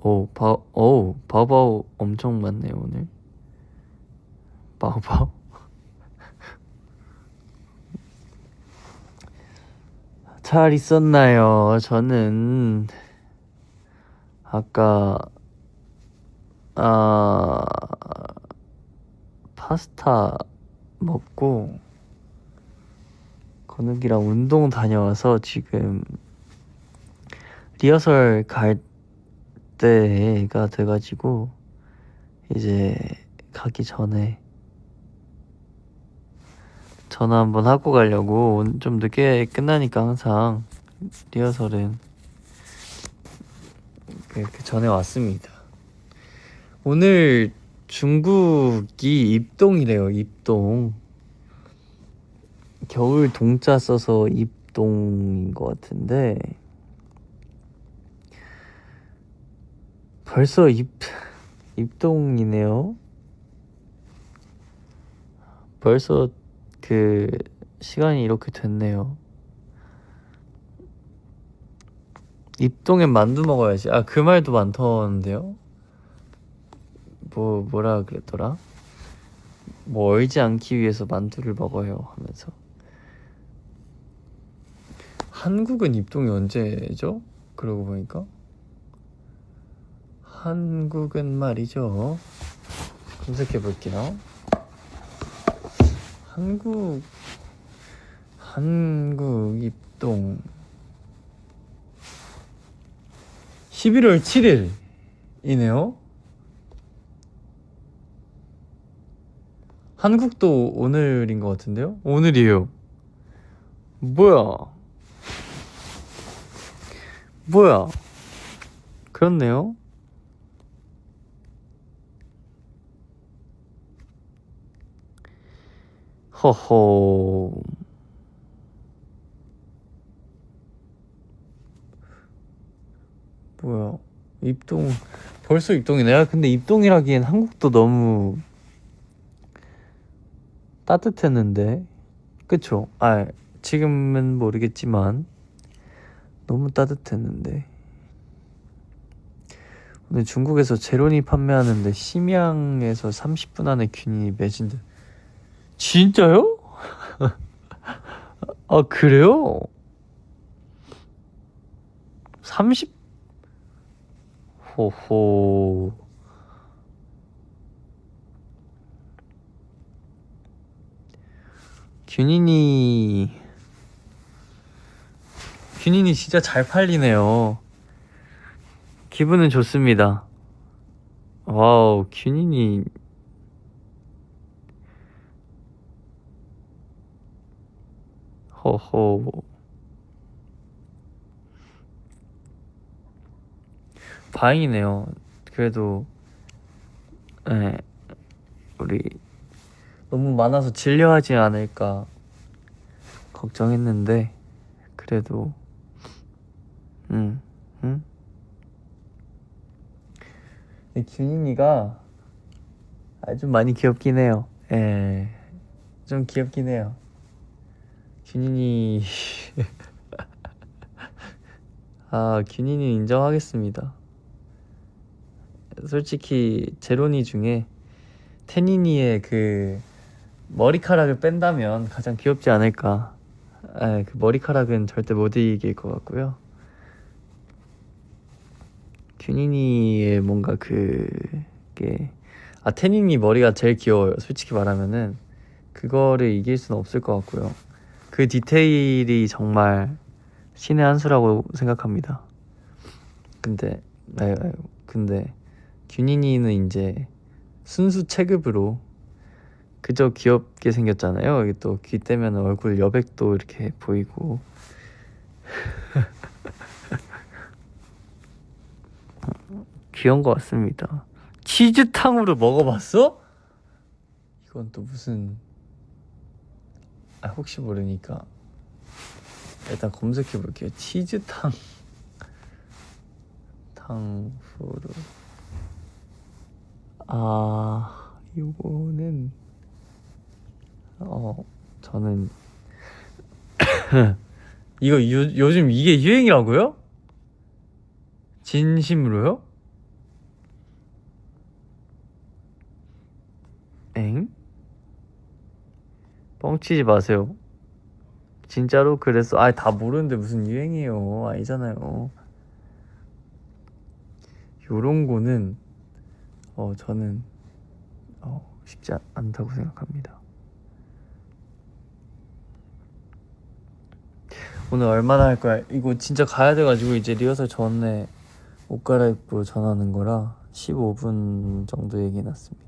오, 바, 오, 바오바오 엄청 많네요, 오늘. 바오바오. 잘 있었나요? 저는 아까 아 파스타 먹고 건욱이랑 운동 다녀와서 지금 리허설 갈 때가 돼가지고 이제 가기 전에 전화 한번 하고 가려고 좀 늦게 끝나니까 항상 리허설은 이렇게 전에 왔습니다. 오늘 중국이 입동이래요. 입동. 겨울 동자 써서 입동인 것 같은데 벌써 입 입동이네요. 벌써 그 시간이 이렇게 됐네요. 입동엔 만두 먹어야지. 아, 그 말도 많던데요? 뭐, 뭐라 그랬더라? 뭐, 얼지 않기 위해서 만두를 먹어요. 하면서. 한국은 입동이 언제죠? 그러고 보니까. 한국은 말이죠. 검색해 볼게요. 한국 한국 입동 11월 7일이네요. 한국도 오늘인 것 같은데요? 오늘이에요. 뭐야? 뭐야? 그렇네요. 허허. 뭐야? 입동 벌써 입동이네. 야, 근데 입동이라기엔 한국도 너무 따뜻했는데. 그쵸? 아, 지금은 모르겠지만 너무 따뜻했는데. 오늘 중국에서 제로니 판매하는데 심양에서 30분 안에 균이 매진돼. 진짜요? 아, 그래요? 30 호호. 균인이 균인이 진짜 잘 팔리네요. 기분은 좋습니다. 와우, 균인이 호호. 다행이네요. 그래도 네, 우리 너무 많아서 질려하지 않을까 걱정했는데 그래도 음, 음? 균인이가 아주 많이 귀엽긴 해요. 예, 좀 귀엽긴 해요. 균인이 아 균인이 인정하겠습니다. 솔직히 제로니 중에 테니니의 그 머리카락을 뺀다면 가장 귀엽지 않을까. 아, 그 머리카락은 절대 못 이길 것 같고요. 균이니의 뭔가 그게 아 테니니 머리가 제일 귀여워요. 솔직히 말하면은 그거를 이길 수는 없을 것 같고요. 그 디테일이 정말 신의 한 수라고 생각합니다. 근데 아유, 아유 근데 균이니는 이제 순수 체급으로 그저 귀엽게 생겼잖아요. 여기 또귀 떼면 얼굴 여백도 이렇게 보이고. 귀여운 것 같습니다. 치즈탕으로 먹어봤어? 이건 또 무슨 아 혹시 모르니까 일단 검색해 볼게요. 치즈탕 탕후루 아 요거는 어 저는 이거 요, 요즘 이게 유행이라고요? 진심으로요? 엥? 뻥치지 마세요. 진짜로 그랬어. 아, 다 모르는데 무슨 유행이에요. 아니잖아요. 요런 거는 어 저는 어 쉽지 않- 않다고 생각합니다. 오늘 얼마나 할 거야? 이거 진짜 가야 돼가지고 이제 리허설 전에 옷 갈아입고 전하는 거라 15분 정도 얘기해놨습니다.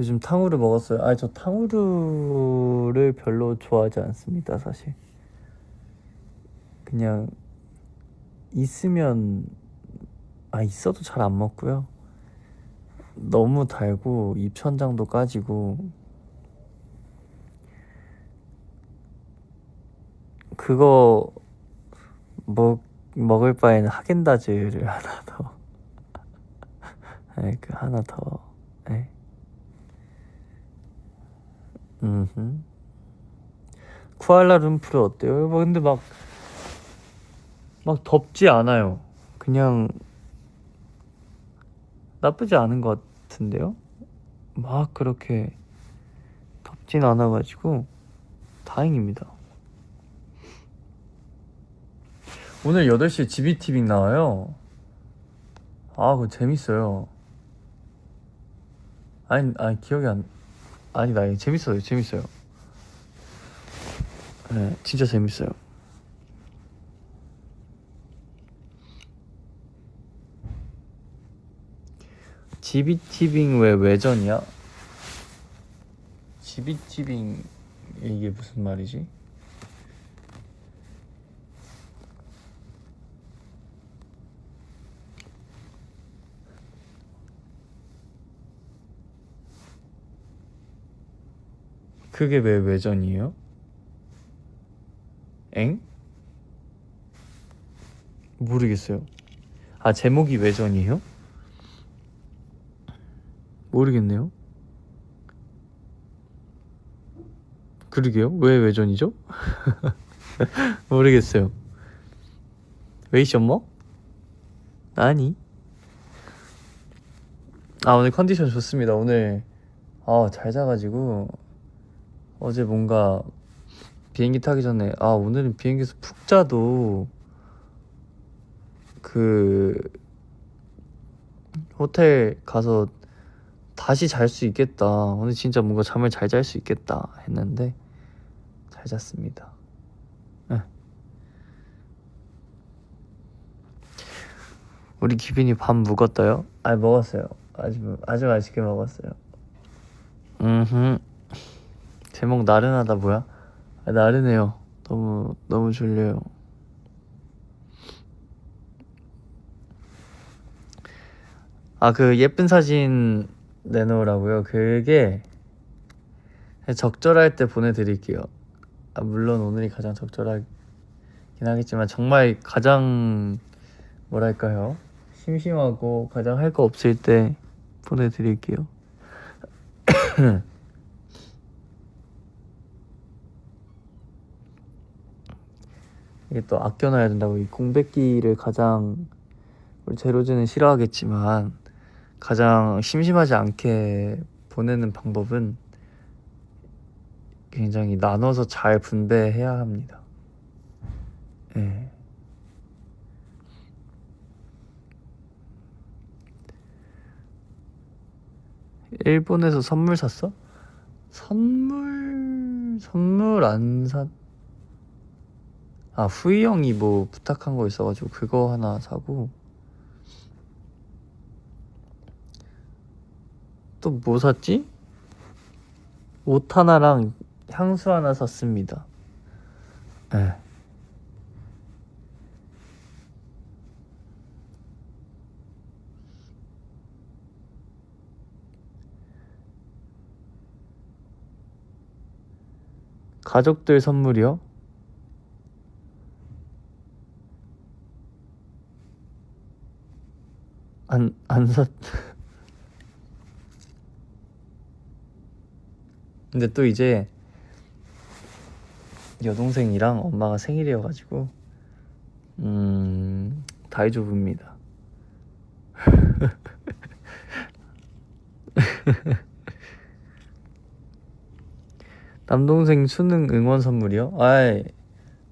요즘 탕후루 먹었어요. 아니 저 탕후루를 별로 좋아하지 않습니다, 사실. 그냥 있으면 아 있어도 잘 안 먹고요. 너무 달고 입천장도 까지고 그거 먹 먹을 바에는 하겐다즈를 하나 더. 네, 그 하나 더. 네. 음. 쿠알라룸푸르 어때요? 뭐 근데 막 막 덥지 않아요. 그냥 나쁘지 않은 것 같은데요? 막 그렇게 덥진 않아가지고 다행입니다. 오늘 8시에 GBTV 나와요. 아, 그거 재밌어요. 아니, 아니, 기억이 안, 아니다, 아니, 재밌어요, 재밌어요. 네, 진짜 재밌어요. 지비티빙 왜 외전이야? 지비티빙 이게 무슨 말이지? 그게 왜 외전이에요? 엥? 모르겠어요. 아 제목이 외전이에요? 모르겠네요. 그러게요. 왜 외전이죠? 모르겠어요. 웨이션머? 아니. 아 오늘 컨디션 좋습니다. 오늘 아 잘 자가지고 어제 뭔가 비행기 타기 전에 아 오늘은 비행기에서 푹 자도 그 호텔 가서 다시 잘 수 있겠다. 오늘 진짜 뭔가 잠을 잘 잘 수 있겠다 했는데 잘 잤습니다. 네. 우리 기빈이 밥 묵었어요? 아 먹었어요. 아주 아주 맛있게 먹었어요. 음. 제목 나른하다 뭐야? 아, 나른해요. 너무 너무 졸려요. 아 그 예쁜 사진 내놓으라고요. 그게 적절할 때 보내드릴게요. 아, 물론 오늘이 가장 적절하긴 하겠지만 정말 가장 뭐랄까요 심심하고 가장 할 거 없을 때 보내드릴게요. 이게 또 아껴놔야 된다고 이 공백기를 가장 우리 제로즈는 싫어하겠지만 가장 심심하지 않게 보내는 방법은 굉장히 나눠서 잘 분배해야 합니다. 예. 일본에서 선물 샀어? 선물 선물 안 사. 아 후이 형이 뭐 부탁한 거 있어가지고 그거 하나 사고 또 뭐 샀지? 옷 하나랑 향수 하나 샀습니다. 네. 가족들 선물이요? 안, 안 샀. 근데 또 이제 여동생이랑 엄마가 생일이어가지고 음 다이조부입니다. 남동생 수능 응원 선물이요? 아이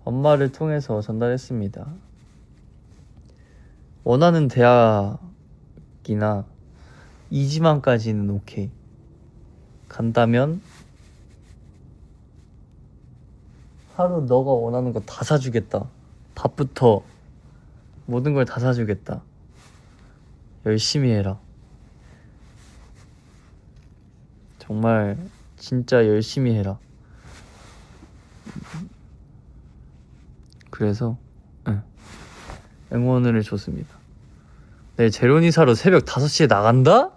엄마를 통해서 전달했습니다. 원하는 대학 이나 이지만까지는 오케이. 간다면 하루 너가 원하는 거 다 사주겠다. 밥부터 모든 걸 다 사주겠다. 열심히 해라. 정말 진짜 열심히 해라. 그래서 응. 응원을 줬습니다. 네, 제로니 사러 새벽 5시에 나간다?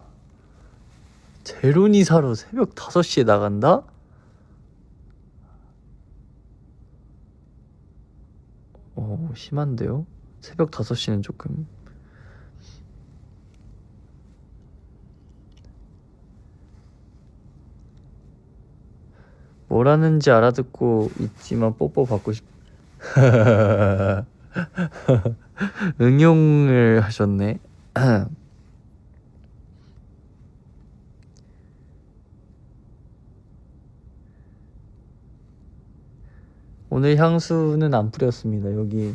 제로니 사러 새벽 5시에 나간다? 오, 심한데요? 새벽 5시는 조금. 뭐라는지 알아듣고 있지만 뽀뽀 받고 싶. 응용을 하셨네. 오늘 향수는 안 뿌렸습니다. 여기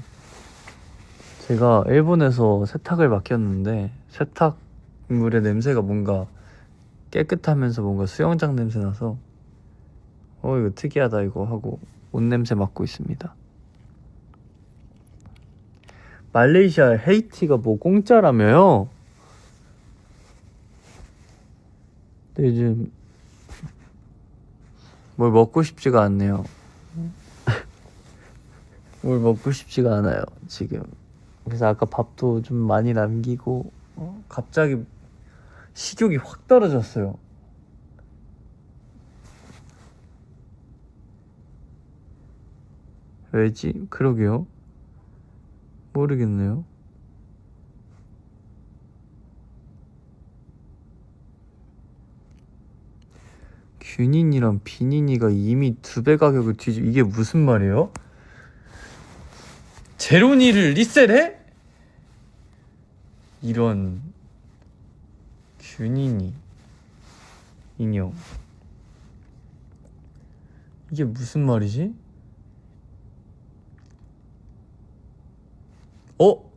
제가 일본에서 세탁을 맡겼는데 세탁물의 냄새가 뭔가 깨끗하면서 뭔가 수영장 냄새 나서 어 이거 특이하다 이거 하고 옷 냄새 맡고 있습니다. 말레이시아 헤이티가 뭐 공짜라며요? 근데 요즘 뭘 먹고 싶지가 않네요. 뭘 먹고 싶지가 않아요 지금. 그래서 아까 밥도 좀 많이 남기고 어? 갑자기 식욕이 확 떨어졌어요. 왜지? 그러게요. 모르겠네요. 균인이랑 비닌이가 이미 두 배 가격을 뒤지 이게 무슨 말이에요? 제로니를 리셋해? 이런 균인이 인형 이게 무슨 말이지? 어?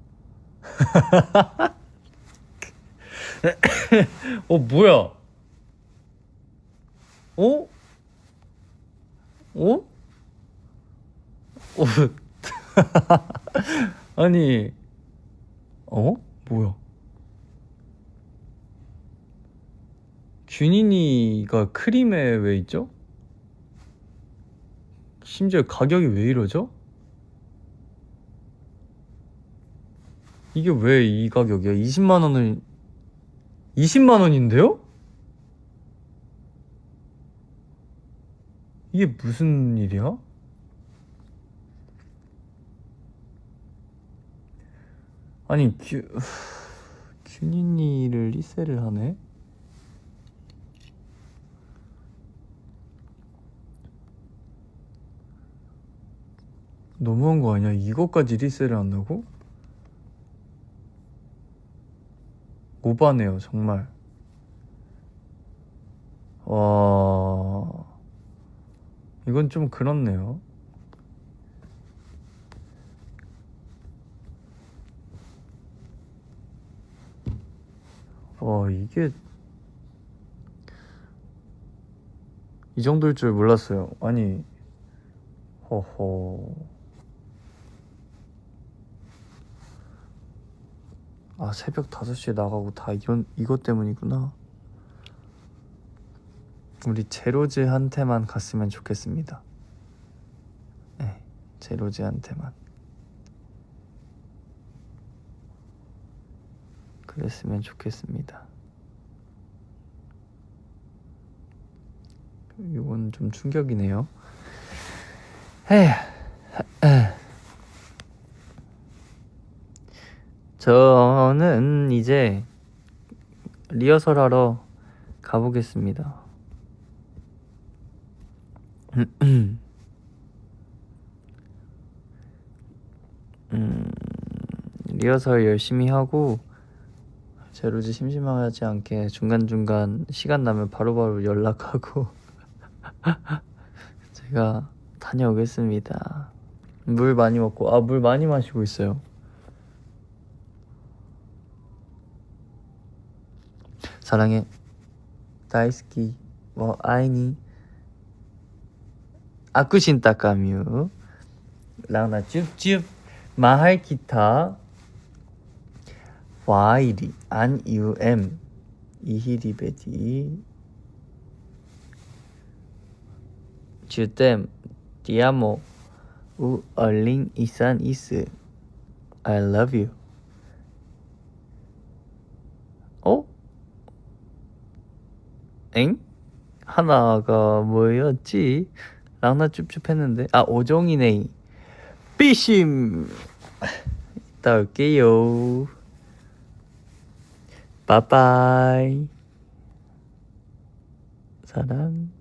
어 뭐야? 어? 어? 어? 아니 어? 뭐야? 균인이가 크림에 왜 있죠? 심지어 가격이 왜 이러죠? 이게 왜 이 가격이야? 20만 원을 20만 원인데요? 이게 무슨 일이야? 아니 균 균인이를 리셀을 하네? 너무한 거 아니야? 이거까지 리셀을 한다고? 오바네요 정말 와 이건 좀 그렇네요 와 이게 이 정도일 줄 몰랐어요. 아니, 허허. 아, 새벽 5시에 나가고 다 이런, 이것 때문이구나. 우리 제로즈한테만 갔으면 좋겠습니다. 네, 제로즈한테만. 그랬으면 좋겠습니다. 이건 좀 충격이네요. 에휴. 저는 이제 리허설 하러 가보겠습니다. 음, 리허설 열심히 하고 제로지 심심하지 않게 중간중간 시간 나면 바로바로 연락하고 제가 다녀오겠습니다. 물 많이 먹고 아 물 많이 마시고 있어요. 사랑해. 다이스키. 뭐 아이니. 아쿠신 따까뮤. 라나 쭈쭈. 마할 기타. 와이리. 안 유엠. 이히리베디. 주댐 디아모. 우 얼링 이산 이스. I love you 어? 엥? 하나가 뭐였지? 랑나 쭈쭈 했는데. 아 오종이네. 삐심. 이따 올게요. 바이바이. 사랑